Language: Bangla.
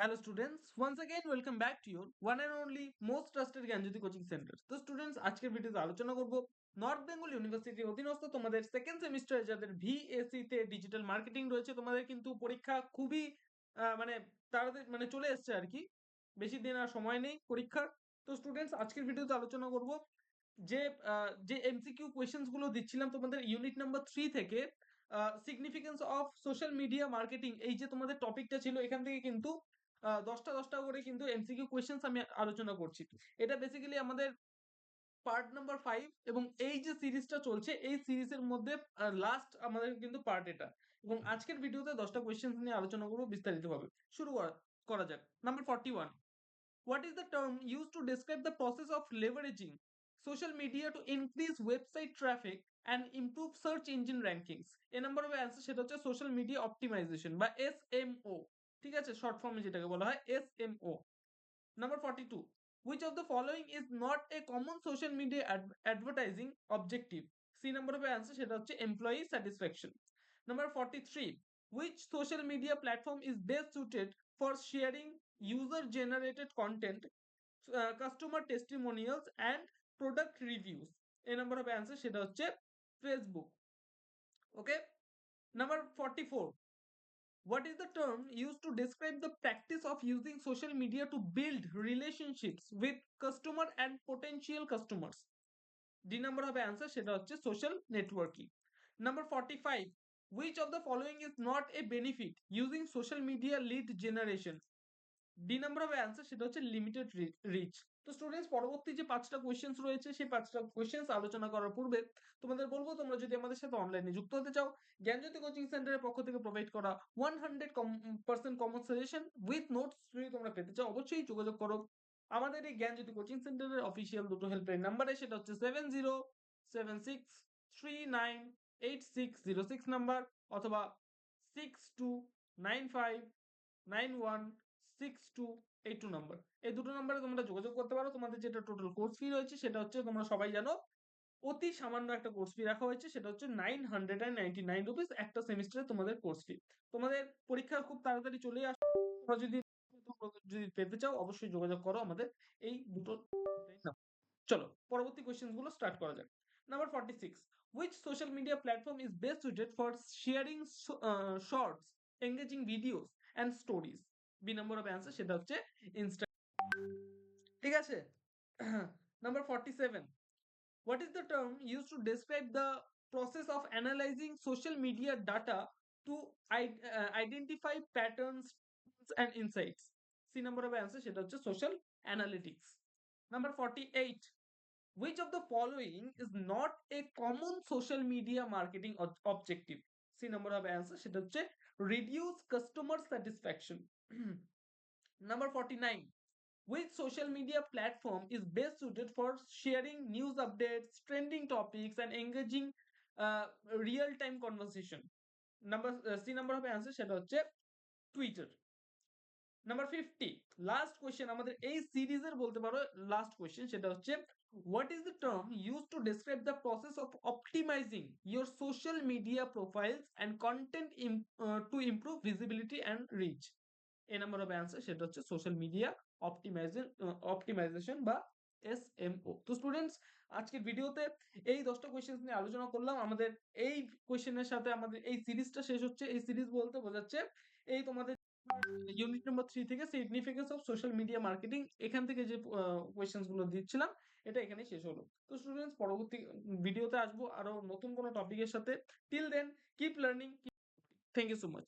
Hello students, once again welcome back to your one and only most trusted Gyanjyoti coaching centre তো স্টুডেন্টস আজকের ভিডিওতে আলোচনা করব নর্থ বেঙ্গল ইউনিভার্সিটির অধীনস্থ তোমাদের সেকেন্ড সেমিস্টারে যাদের ভিএসসি তে ডিজিটাল মার্কেটিং রয়েছে তোমাদের কিন্তু পরীক্ষা খুবই মানে তাড়াতাড়ি মানে চলে এসছে আর কি। বেশি দিন আর সময় নেই পরীক্ষার তো স্টুডেন্টস আজকের ভিডিওতে আলোচনা করব যে যে এমসিকিউ কোয়েশ্চেন্সগুলো দিচ্ছিলাম তোমাদের ইউনিট নাম্বার থ্রি থেকে significance of social media marketing এই যে তোমাদের টপিকটা ছিল এখান থেকে কিন্তু দশটা দশটা করে কিন্তু এমসিকিউ কোয়েশ্চেন্স আমি আলোচনা করছি। এটা বেসিক্যালি আমাদের পার্ট নাম্বার ফাইভ এবং এই যে সিরিজটা চলছে, এই সিরিজের মধ্যে লাস্ট আমাদের কিন্তু পার্ট এটা। এবং আজকের ভিডিওতে দশটা কোয়েশ্চেন্স নিয়ে আলোচনা করব বিস্তারিতভাবে। শুরু করা- যাক। Number forty one what is the term use to describe the process of leveraging social media to increase website traffic and improve search engine rankings A number of answer সেটা হচ্ছে সোশ্যাল মিডিয়া অপটিমাইজেশন বা এস ঠিক আছে? শর্ট ফর্মে যেটাকে বলা হয় S M O number forty two which of the following is not a common social media advertising objective C number হবে অ্যান্সার সেটা হচ্ছে employee satisfaction number forty three which social media platform is best suited for sharing user generated content customer testimonials and product reviews A number হবে অ্যান্সার সেটা হচ্ছে Facebook okay number forty four What is the term used to describe the practice of using social media to build relationships with customer and potential customers? D number হবে answer সেটা হচ্ছে social networking. Number 45. Which of the following is not a benefit using social media lead generation? D number হবে answer সেটা হচ্ছে লিমিটেড রিচ তো স্টুডেন্টস পরবর্তী যে পাঁচটা কোয়েশ্চেন্স রয়েছে, সেই পাঁচটা কোয়েশ্চেন্স আলোচনা করার পূর্বে তোমাদের বলব, তোমরা যদি আমাদের সাথে অনলাইনে যুক্ত হতে চাও, জ্ঞানজ্যোতি কোচিং সেন্টারের পক্ষ থেকে প্রোভাইড করা one hundred percent common suggestion with notes যদি তোমরা পেতে চাও, অবশ্যই যোগাযোগ করো। আমাদের এই জ্ঞানজ্যোতি কোচিং সেন্টারের অফিসিয়াল দুটো হেল্পলাইন নাম্বারে সেটা হচ্ছে seven zero seven six three nine eight six zero six number অথবা six two nine five nine one six two eight two number এই দুটো নাম্বারে তোমরা যোগাযোগ করতে পারো। তোমাদের যেটা টোটাল কোর্স ফি রয়েছে, সেটা হচ্ছে তোমরা সবাই জানো, অতি সামান্য একটা কোর্স ফি রাখা হয়েছে, সেটা হচ্ছে nine hundred and ninety nine rupees একটা সেমিস্টারে তোমাদের কোর্স ফি তোমাদের পরীক্ষা খুব তাড়াতাড়ি চলে যদি যদি পেতে চাও, অবশ্যই যোগাযোগ করো আমাদের এই দুটো চলো, পরবর্তী কোয়েশ্চেনগুলো স্টার্ট করা যাক। Number forty six which social media platform is best suited for sharing shorts engaging videos and stories B number of answer সেটা হচ্ছে ইনস্টা ঠিক আছে number forty seven What is the term used to describe the process of analyzing social media data to uh, identify patterns and insights? C number of answer সেটা হচ্ছে social analytics. Number 48. Which of the following is not a common social media marketing ob- objective? C number of answer সেটা হচ্ছে reduce customer satisfaction. Number 49. Which social media platform is best suited for sharing news updates, trending topics, and engaging uh, real-time conversation? Number uh, C number of answer সেটা হচ্ছে Twitter number fifty last question আমাদের এই সিরিজের বলতে পারো লাস্ট কোয়েশ্চেন সেটা হচ্ছে what is the term use to describe the process of optimizing your social media profiles and content to improve visibility and reach A number of answer সেটা হচ্ছে সোশ্যাল মিডিয়া অপটিমাইজেশন অপটিমাইজেশন বা এসএমও তো স্টুডেন্টস আজকের ভিডিওতে এই দশটা কোয়েশ্চেন নিয়ে আলোচনা করলাম। আমাদের এই কোয়েশ্চেনের সাথে আমাদের এই সিরিজটা শেষ হচ্ছে। এই সিরিজ বলতে বোঝাচ্ছে এই তোমাদের ইউনিট নাম্বার থ্রি থেকে significance of social media marketing এখান থেকে যে কোয়েশ্চেন্স দিচ্ছিলাম, এটা এখানে শেষ হলো। তো স্টুডেন্টস পরবর্তী ভিডিওতে আসব আরও নতুন কোনো টপিকের সাথে। Till then keep learning thank you so much